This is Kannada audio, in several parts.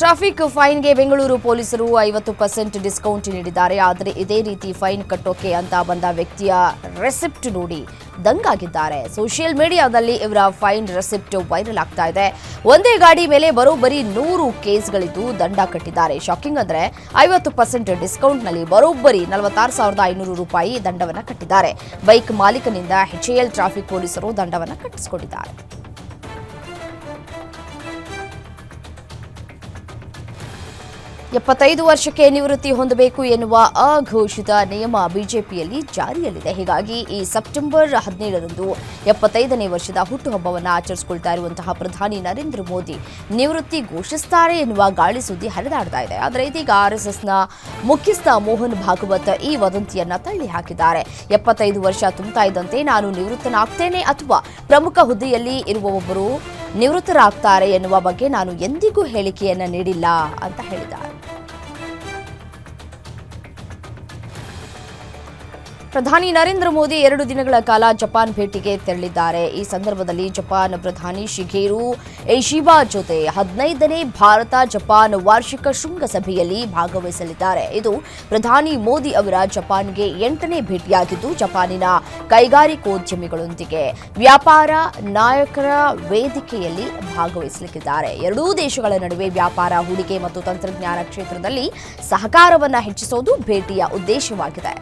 ಟ್ರಾಫಿಕ್ ಫೈನ್ಗೆ ಬೆಂಗಳೂರು ಪೊಲೀಸರು ಐವತ್ತು ಪರ್ಸೆಂಟ್ ಡಿಸ್ಕೌಂಟ್ ನೀಡಿದ್ದಾರೆ. ಆದರೆ ಇದೇ ರೀತಿ ಫೈನ್ ಕಟ್ಟೋಕೆ ಅಂತ ಬಂದ ವ್ಯಕ್ತಿಯ ರೆಸಿಪ್ಟ್ ನೋಡಿ ದಂಗಾಗಿದ್ದಾರೆ. ಸೋಷಿಯಲ್ ಮೀಡಿಯಾದಲ್ಲಿ ಇವರ ಫೈನ್ ರೆಸಿಪ್ಟ್ ವೈರಲ್ ಆಗ್ತಾ ಇದೆ. ಒಂದೇ ಗಾಡಿ ಮೇಲೆ ಬರೋಬ್ಬರಿ ನೂರು ಕೇಸ್ಗಳಿದ್ದು ದಂಡ ಕಟ್ಟಿದ್ದಾರೆ. ಶಾಕಿಂಗ್ ಅಂದ್ರೆ ಐವತ್ತು ಪರ್ಸೆಂಟ್ ಡಿಸ್ಕೌಂಟ್ನಲ್ಲಿ ಬರೋಬ್ಬರಿ ನಲವತ್ತಾರು ಸಾವಿರದ ಐನೂರು ರೂಪಾಯಿ ದಂಡವನ್ನು ಕಟ್ಟಿದ್ದಾರೆ. ಬೈಕ್ ಮಾಲೀಕನಿಂದ ಎಚ್ಎಎಲ್ ಟ್ರಾಫಿಕ್ ಪೊಲೀಸರು ದಂಡವನ್ನು ಕಟ್ಟಿಸಿಕೊಂಡಿದ್ದಾರೆ. ಎಪ್ಪತ್ತೈದು ವರ್ಷಕ್ಕೆ ನಿವೃತ್ತಿ ಹೊಂದಬೇಕು ಎನ್ನುವ ಅಘೋಷಿತ ನಿಯಮ ಬಿಜೆಪಿಯಲ್ಲಿ ಜಾರಿಯಲ್ಲಿದೆ. ಹೀಗಾಗಿ ಈ ಸೆಪ್ಟೆಂಬರ್ ಹದಿನೇಳರಂದು ಎಪ್ಪತ್ತೈದನೇ ವರ್ಷದ ಹುಟ್ಟುಹಬ್ಬವನ್ನು ಆಚರಿಸಿಕೊಳ್ತಾ ಇರುವಂತಹ ಪ್ರಧಾನಿ ನರೇಂದ್ರ ಮೋದಿ ನಿವೃತ್ತಿ ಘೋಷಿಸ್ತಾರೆ ಎನ್ನುವ ಗಾಳಿ ಸುದ್ದಿ ಹರಿದಾಡ್ತಾ ಇದೆ. ಆದರೆ ಇದೀಗ ಆರ್ಎಸ್ಎಸ್ನ ಮುಖ್ಯಸ್ಥ ಮೋಹನ್ ಭಾಗವತ್ ಈ ವದಂತಿಯನ್ನ ತಳ್ಳಿ ಹಾಕಿದ್ದಾರೆ. ಎಪ್ಪತ್ತೈದು ವರ್ಷ ತುಂಬುತ್ತಾ ಇದ್ದಂತೆ ನಾನು ನಿವೃತ್ತನಾಗ್ತೇನೆ ಅಥವಾ ಪ್ರಮುಖ ಹುದ್ದೆಯಲ್ಲಿ ಇರುವವೊಬ್ಬರು ನಿವೃತ್ತರಾಗ್ತಾರೆ ಎನ್ನುವ ಬಗ್ಗೆ ನಾನು ಎಂದಿಗೂ ಹೇಳಿಕೆಯನ್ನ ನೀಡಿಲ್ಲ ಅಂತ ಹೇಳಿದ್ದಾರೆ. ಪ್ರಧಾನಿ ನರೇಂದ್ರ ಮೋದಿ ಎರಡು ದಿನಗಳ ಕಾಲ ಜಪಾನ್ ಭೇಟಿಗೆ ತೆರಳಿದ್ದಾರೆ. ಈ ಸಂದರ್ಭದಲ್ಲಿ ಜಪಾನ್ ಪ್ರಧಾನಿ ಶಿಗೇರು ಏಶಿಬಾ ಜೊತೆ ಹದಿನೈದನೇ ಭಾರತ ಜಪಾನ್ ವಾರ್ಷಿಕ ಶೃಂಗಸಭೆಯಲ್ಲಿ ಭಾಗವಹಿಸಲಿದ್ದಾರೆ. ಇದು ಪ್ರಧಾನಿ ಮೋದಿ ಅವರ ಜಪಾನ್ಗೆ ಎಂಟನೇ ಭೇಟಿಯಾಗಿದ್ದು, ಜಪಾನಿನ ಕೈಗಾರಿಕೋದ್ಯಮಿಗಳೊಂದಿಗೆ ವ್ಯಾಪಾರ ನಾಯಕರ ವೇದಿಕೆಯಲ್ಲಿ ಭಾಗವಹಿಸಲಿದ್ದಾರೆ ಎರಡೂ ದೇಶಗಳ ನಡುವೆ ವ್ಯಾಪಾರ, ಹೂಡಿಕೆ ಮತ್ತು ತಂತ್ರಜ್ಞಾನ ಕ್ಷೇತ್ರದಲ್ಲಿ ಸಹಕಾರವನ್ನು ಹೆಚ್ಚಿಸುವುದು ಭೇಟಿಯ ಉದ್ದೇಶವಾಗಿದೆ.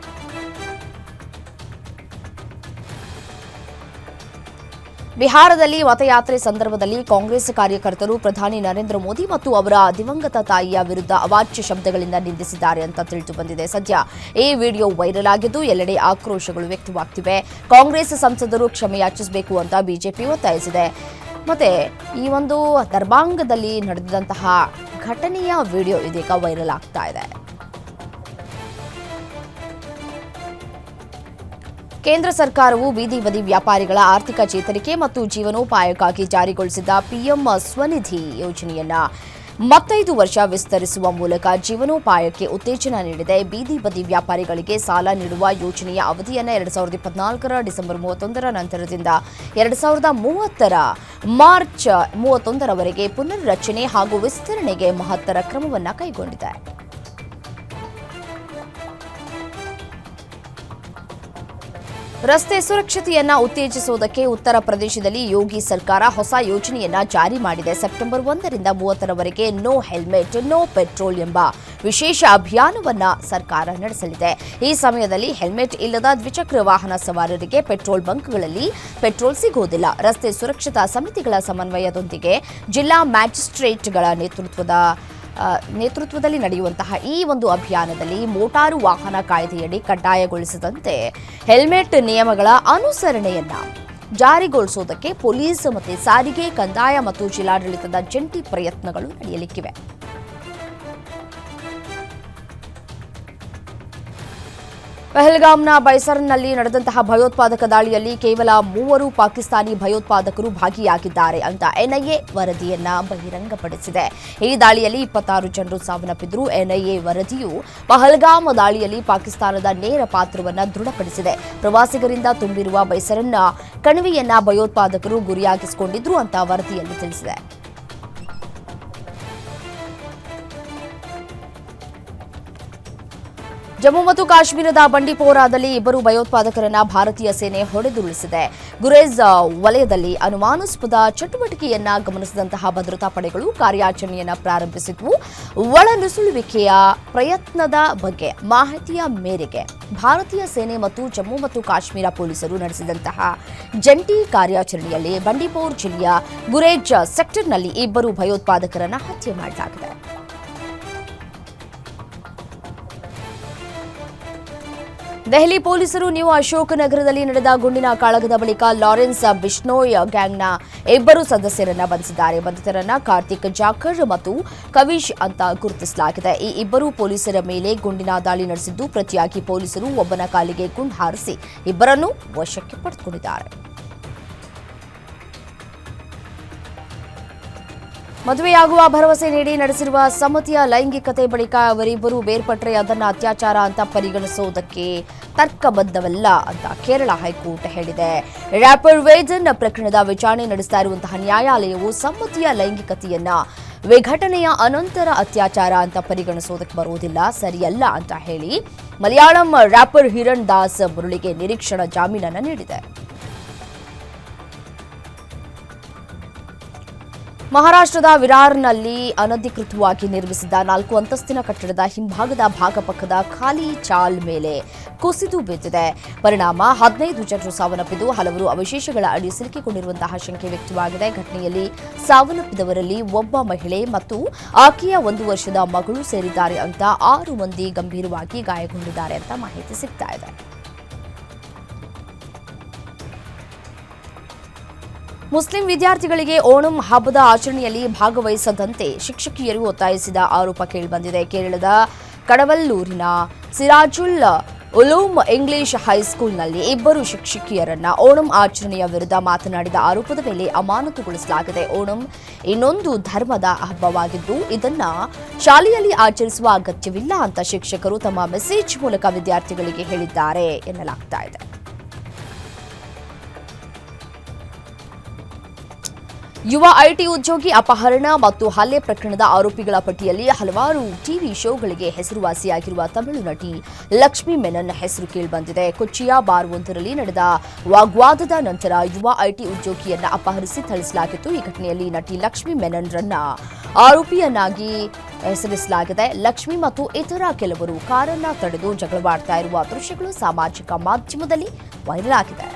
ಬಿಹಾರದಲ್ಲಿ ಮತಯಾತ್ರೆ ಸಂದರ್ಭದಲ್ಲಿ ಕಾಂಗ್ರೆಸ್ ಕಾರ್ಯಕರ್ತರು ಪ್ರಧಾನಿ ನರೇಂದ್ರ ಮೋದಿ ಮತ್ತು ಅವರ ದಿವಂಗತ ತಾಯಿಯ ವಿರುದ್ಧ ಅವಾಚ್ಯ ಶಬ್ದಗಳಿಂದ ನಿಂದಿಸಿದ್ದಾರೆ ಅಂತ ತಿಳಿದು ಬಂದಿದೆ. ಸದ್ಯ ಈ ವಿಡಿಯೋ ವೈರಲ್ ಆಗಿದ್ದು ಎಲ್ಲೆಡೆ ಆಕ್ರೋಶಗಳು ವ್ಯಕ್ತವಾಗ್ತಿವೆ. ಕಾಂಗ್ರೆಸ್ ಸಂಸದರು ಕ್ಷಮೆಯಾಚಿಸಬೇಕು ಅಂತ ಬಿಜೆಪಿ ಒತ್ತಾಯಿಸಿದೆ. ಮತ್ತೆ ಈ ಒಂದು ದರ್ಬಾಂಗದಲ್ಲಿ ನಡೆದಂತಹ ಘಟನೆಯ ವಿಡಿಯೋ ಇದೀಗ ವೈರಲ್ ಆಗ್ತಾ ಇದೆ. ಕೇಂದ್ರ ಸರ್ಕಾರವು ಬೀದಿ ಬದಿ ವ್ಯಾಪಾರಿಗಳ ಆರ್ಥಿಕ ಚೇತರಿಕೆ ಮತ್ತು ಜೀವನೋಪಾಯಕ್ಕಾಗಿ ಜಾರಿಗೊಳಿಸಿದ ಪಿಎಂ ಸ್ವನಿಧಿ ಯೋಜನೆಯನ್ನ ಮತ್ತೈದು ವರ್ಷ ವಿಸ್ತರಿಸುವ ಮೂಲಕ ಜೀವನೋಪಾಯಕ್ಕೆ ಉತ್ತೇಜನ ನೀಡಿದೆ. ಬೀದಿ ಬದಿ ವ್ಯಾಪಾರಿಗಳಿಗೆ ಸಾಲ ನೀಡುವ ಯೋಜನೆಯ ಅವಧಿಯನ್ನು ಎರಡು ಸಾವಿರದ ಇಪ್ಪತ್ನಾಲ್ಕರ ಡಿಸೆಂಬರ್ ಮೂವತ್ತೊಂದರ ನಂತರದಿಂದ ಎರಡು ಸಾವಿರದ ಮೂವತ್ತರ ಮಾರ್ಚ್ ಮೂವತ್ತೊಂದರವರೆಗೆ ಪುನರ್ರಚನೆ ಹಾಗೂ ವಿಸ್ತರಣೆಗೆ ಮಹತ್ತರ ಕ್ರಮವನ್ನು ಕೈಗೊಂಡಿದೆ. ರಸ್ತೆ ಸುರಕ್ಷತೆಯನ್ನ ಉತ್ತೇಜಿಸುವುದಕ್ಕೆ ಉತ್ತರ ಪ್ರದೇಶದಲ್ಲಿ ಯೋಗಿ ಸರ್ಕಾರ ಹೊಸ ಯೋಜನೆಯನ್ನ ಜಾರಿ ಮಾಡಿದೆ. ಸೆಪ್ಟೆಂಬರ್ ಒಂದರಿಂದ ಮೂವತ್ತರವರೆಗೆ ನೋ ಹೆಲ್ಮೆಟ್, ನೋ ಪೆಟ್ರೋಲ್ ಎಂಬ ವಿಶೇಷ ಅಭಿಯಾನವನ್ನ ಸರ್ಕಾರ ನಡೆಸಲಿದೆ. ಈ ಸಮಯದಲ್ಲಿ ಹೆಲ್ಮೆಟ್ ಇಲ್ಲದ ದ್ವಿಚಕ್ರ ವಾಹನ ಸವಾರರಿಗೆ ಪೆಟ್ರೋಲ್ ಬಂಕ್ಗಳಲ್ಲಿ ಪೆಟ್ರೋಲ್ ಸಿಗುವುದಿಲ್ಲ. ರಸ್ತೆ ಸುರಕ್ಷತಾ ಸಮಿತಿಗಳ ಸಮನ್ವಯದೊಂದಿಗೆ ಜಿಲ್ಲಾ ಮ್ಯಾಜಿಸ್ಟ್ರೇಟ್ಗಳ ನೇತೃತ್ವದ ನೇತೃತ್ವದಲ್ಲಿ ನಡೆಯುವಂತಹ ಈ ಒಂದು ಅಭಿಯಾನದಲ್ಲಿ ಮೋಟಾರು ವಾಹನ ಕಾಯ್ದೆಯಡಿ ಕಡ್ಡಾಯಗೊಳಿಸಿದಂತೆ ಹೆಲ್ಮೆಟ್ ನಿಯಮಗಳ ಅನುಸರಣೆಯನ್ನ ಜಾರಿಗೊಳಿಸುವುದಕ್ಕೆ ಪೊಲೀಸ್ ಮತ್ತು ಸಾರಿಗೆ, ಕಂದಾಯ ಮತ್ತು ಜಿಲ್ಲಾಡಳಿತದ ಜಂಟಿ ಪ್ರಯತ್ನಗಳು ನಡೆಯಲಿಕ್ಕಿವೆ. ಪಹಲ್ಗಾಮ್ನ ಬೈಸರ್ನಲ್ಲಿ ನಡೆದಂತಹ ಭಯೋತ್ಪಾದಕ ದಾಳಿಯಲ್ಲಿ ಕೇವಲ ಮೂವರು ಪಾಕಿಸ್ತಾನಿ ಭಯೋತ್ಪಾದಕರು ಭಾಗಿಯಾಗಿದ್ದಾರೆ ಅಂತ ಎನ್ಐಎ ವರದಿಯನ್ನ ಬಹಿರಂಗಪಡಿಸಿದೆ. ಈ ದಾಳಿಯಲ್ಲಿ ಇಪ್ಪತ್ತಾರು ಜನರು ಸಾವನ್ನಪ್ಪಿದ್ರು ಎನ್ಐಎ ವರದಿಯು ಪಹಲ್ಗಾಮ್ ದಾಳಿಯಲ್ಲಿ ಪಾಕಿಸ್ತಾನದ ನೇರ ಪಾತ್ರವನ್ನು ದೃಢಪಡಿಸಿದೆ. ಪ್ರವಾಸಿಗರಿಂದ ತುಂಬಿರುವ ಬೈಸರನ್ನ ಕಣಿವೆಯನ್ನ ಭಯೋತ್ಪಾದಕರು ಗುರಿಯಾಗಿಸಿಕೊಂಡಿದ್ರು ಅಂತ ವರದಿಯಲ್ಲಿ ತಿಳಿಸಿದೆ. ಜಮ್ಮು ಮತ್ತು ಕಾಶ್ಮೀರದ ಬಂಡಿಪೋರಾದಲ್ಲಿ ಇಬ್ಬರು ಭಯೋತ್ಪಾದಕರನ್ನ ಭಾರತೀಯ ಸೇನೆ ಹೊಡೆದುರುಳಿಸಿದೆ. ಗುರೇಜ್ ವಲಯದಲ್ಲಿ ಅನುಮಾನಾಸ್ಪದ ಚಟುವಟಿಕೆಯನ್ನ ಗಮನಿಸಿದಂತಹ ಭದ್ರತಾ ಪಡೆಗಳು ಕಾರ್ಯಾಚರಣೆಯನ್ನ ಪ್ರಾರಂಭಿಸಿದ್ವು. ಒಳನುಸುಳುವಿಕೆಯ ಪ್ರಯತ್ನದ ಬಗ್ಗೆ ಮಾಹಿತಿಯ ಮೇರೆಗೆ ಭಾರತೀಯ ಸೇನೆ ಮತ್ತು ಜಮ್ಮು ಮತ್ತು ಕಾಶ್ಮೀರ ಪೊಲೀಸರು ನಡೆಸಿದಂತಹ ಜಂಟಿ ಕಾರ್ಯಾಚರಣೆಯಲ್ಲಿ ಬಂಡಿಪೋರ್ ಜಿಲ್ಲೆಯ ಗುರೇಜ್ ಸೆಕ್ಟರ್ನಲ್ಲಿ ಇಬ್ಬರು ಭಯೋತ್ಪಾದಕರನ್ನ ಹತ್ಯೆ ಮಾಡಲಾಗಿದೆ. ದೆಹಲಿ ಪೊಲೀಸರು ನ್ಯೂ ಅಶೋಕ್ ನಗರದಲ್ಲಿ ನಡೆದ ಗುಂಡಿನ ಕಾಳಗದ ಬಳಿಕ ಲಾರೆನ್ಸ್ ಬಿಷ್ಣೋಯ್ ಗ್ಯಾಂಗ್ನ ಇಬ್ಬರು ಸದಸ್ಯರನ್ನ ಬಂಧಿಸಿದ್ದಾರೆ. ಬಂಧಿತರನ್ನ ಕಾರ್ತಿಕ್ ಜಾಖರ್ ಮತ್ತು ಕವೀಶ್ ಅಂತ ಗುರುತಿಸಲಾಗಿದೆ. ಈ ಇಬ್ಬರು ಪೊಲೀಸರ ಮೇಲೆ ಗುಂಡಿನ ದಾಳಿ ನಡೆಸಿದ್ದು, ಪ್ರತಿಯಾಗಿ ಪೊಲೀಸರು ಒಬ್ಬನ ಕಾಲಿಗೆ ಗುಂಡು ಹಾರಿಸಿ ಇಬ್ಬರನ್ನು ವಶಕ್ಕೆ ಪಡೆದುಕೊಂಡಿದ್ದಾರೆ. ಮದುವೆಯಾಗುವ ಭರವಸೆ ನೀಡಿ ನಡೆಸಿರುವ ಸಮ್ಮತಿಯ ಲೈಂಗಿಕತೆ ಬಳಿಕ ಅವರಿಬ್ಬರು ಬೇರ್ಪಟ್ಟರೆ ಅದನ್ನು ಅತ್ಯಾಚಾರ ಅಂತ ಪರಿಗಣಿಸುವುದಕ್ಕೆ ತರ್ಕಬದ್ಧವಲ್ಲ ಅಂತ ಕೇರಳ ಹೈಕೋರ್ಟ್ ಹೇಳಿದೆ. ರ್ಯಾಪರ್ ವೇಜನ್ ಪ್ರಕರಣದ ವಿಚಾರಣೆ ನಡೆಸ್ತಾ ಇರುವಂತಹ ನ್ಯಾಯಾಲಯವು ಸಮ್ಮತಿಯ ಲೈಂಗಿಕತೆಯನ್ನ ವಿಘಟನೆಯ ಅನಂತರ ಅತ್ಯಾಚಾರ ಅಂತ ಪರಿಗಣಿಸೋದಕ್ಕೆ ಬರುವುದಿಲ್ಲ, ಸರಿಯಲ್ಲ ಅಂತ ಹೇಳಿ ಮಲಯಾಳಂ ರ್ಯಾಪರ್ ಹಿರಣ್ ದಾಸ್ ಮುರುಳಿಗೆ ನಿರೀಕ್ಷಣಾ ಜಾಮೀನನ್ನು ನೀಡಿದೆ. ಮಹಾರಾಷ್ಟ್ರದ ವಿರಾರ್ನಲ್ಲಿ ಅನಧಿಕೃತವಾಗಿ ನಿರ್ಮಿಸಿದ್ದ ನಾಲ್ಕು ಅಂತಸ್ತಿನ ಕಟ್ಟಡದ ಹಿಂಭಾಗದ ಭಾಗಪಕ್ಕದ ಖಾಲಿ ಚಾಲ್ ಮೇಲೆ ಕುಸಿದು ಬಿದ್ದಿದೆ. ಪರಿಣಾಮ ಹದಿನೈದು ಜನರು ಸಾವನ್ನಪ್ಪಿದ್ದು ಹಲವರು ಅವಶೇಷಗಳ ಅಡಿ ಸಿಲುಕಿಕೊಂಡಿರುವಂತಹ ಶಂಕೆ ವ್ಯಕ್ತವಾಗಿದೆ. ಘಟನೆಯಲ್ಲಿ ಸಾವನ್ನಪ್ಪಿದವರಲ್ಲಿ ಒಬ್ಬ ಮಹಿಳೆ ಮತ್ತು ಆಕೆಯ ಒಂದು ವರ್ಷದ ಮಗಳು ಸೇರಿದ್ದಾರೆ ಅಂತ ಆರು ಮಂದಿ ಗಂಭೀರವಾಗಿ ಗಾಯಗೊಂಡಿದ್ದಾರೆ ಅಂತ ಮಾಹಿತಿ ಸಿಗ್ತಾ ಇದೆ. ಮುಸ್ಲಿಂ ವಿದ್ಯಾರ್ಥಿಗಳಿಗೆ ಓಣಂ ಹಬ್ಬದ ಆಚರಣೆಯಲ್ಲಿ ಭಾಗವಹಿಸದಂತೆ ಶಿಕ್ಷಕಿಯರು ಒತ್ತಾಯಿಸಿದ ಆರೋಪ ಕೇಳಿಬಂದಿದೆ. ಕೇರಳದ ಕಡವಲ್ಲೂರಿನ ಸಿರಾಜುಲ್ ಉಲೂಮ್ ಇಂಗ್ಲಿಷ್ ಹೈಸ್ಕೂಲ್ನಲ್ಲಿ ಇಬ್ಬರು ಶಿಕ್ಷಕಿಯರನ್ನ ಓಣಂ ಆಚರಣೆಯ ವಿರುದ್ಧ ಮಾತನಾಡಿದ ಆರೋಪದ ಮೇಲೆ ಅಮಾನತುಗೊಳಿಸಲಾಗಿದೆ. ಓಣಂ ಇನ್ನೊಂದು ಧರ್ಮದ ಹಬ್ಬವಾಗಿದ್ದು, ಇದನ್ನ ಶಾಲೆಯಲ್ಲಿ ಆಚರಿಸುವ ಅಗತ್ಯವಿಲ್ಲ ಅಂತ ಶಿಕ್ಷಕರು ತಮ್ಮ ಮೆಸೇಜ್ ಮೂಲಕ ವಿದ್ಯಾರ್ಥಿಗಳಿಗೆ ಹೇಳಿದ್ದಾರೆ ಎನ್ನಲಾಗ್ತಾ ಇದೆ. ಯುವ ಐಟಿ ಉದ್ಯೋಗಿ ಅಪಹರಣ ಮತ್ತು ಹಲ್ಲೆ ಪ್ರಕರಣದ ಆರೋಪಿಗಳ ಪಟ್ಟಿಯಲ್ಲಿ ಹಲವಾರು ಟಿವಿ ಶೋಗಳಿಗೆ ಹೆಸರುವಾಸಿಯಾಗಿರುವ ತಮಿಳು ನಟಿ ಲಕ್ಷ್ಮಿ ಮೆನನ್ ಹೆಸರು ಕೇಳಿಬಂದಿದೆ. ಕೊಚ್ಚಿಯ ಬಾರ್ ಒಂದರಲ್ಲಿ ನಡೆದ ವಾಗ್ವಾದದ ನಂತರ ಯುವ ಐಟಿ ಉದ್ಯೋಗಿಯನ್ನ ಅಪಹರಿಸಿ ಥಳಿಸಲಾಗಿತ್ತು. ಈ ಘಟನೆಯಲ್ಲಿ ನಟಿ ಲಕ್ಷ್ಮಿ ಮೆನನ್ರನ್ನ ಆರೋಪಿಯನ್ನಾಗಿ ಹೆಸರಿಸಲಾಗಿದೆ. ಲಕ್ಷ್ಮಿ ಮತ್ತು ಇತರ ಕೆಲವರು ಕಾರನ್ನ ತಡೆದು ಜಗಳವಾಡ್ತಾ ಇರುವ ದೃಶ್ಯಗಳು ಸಾಮಾಜಿಕ ಮಾಧ್ಯಮದಲ್ಲಿ ವೈರಲ್ ಆಗಿದೆ.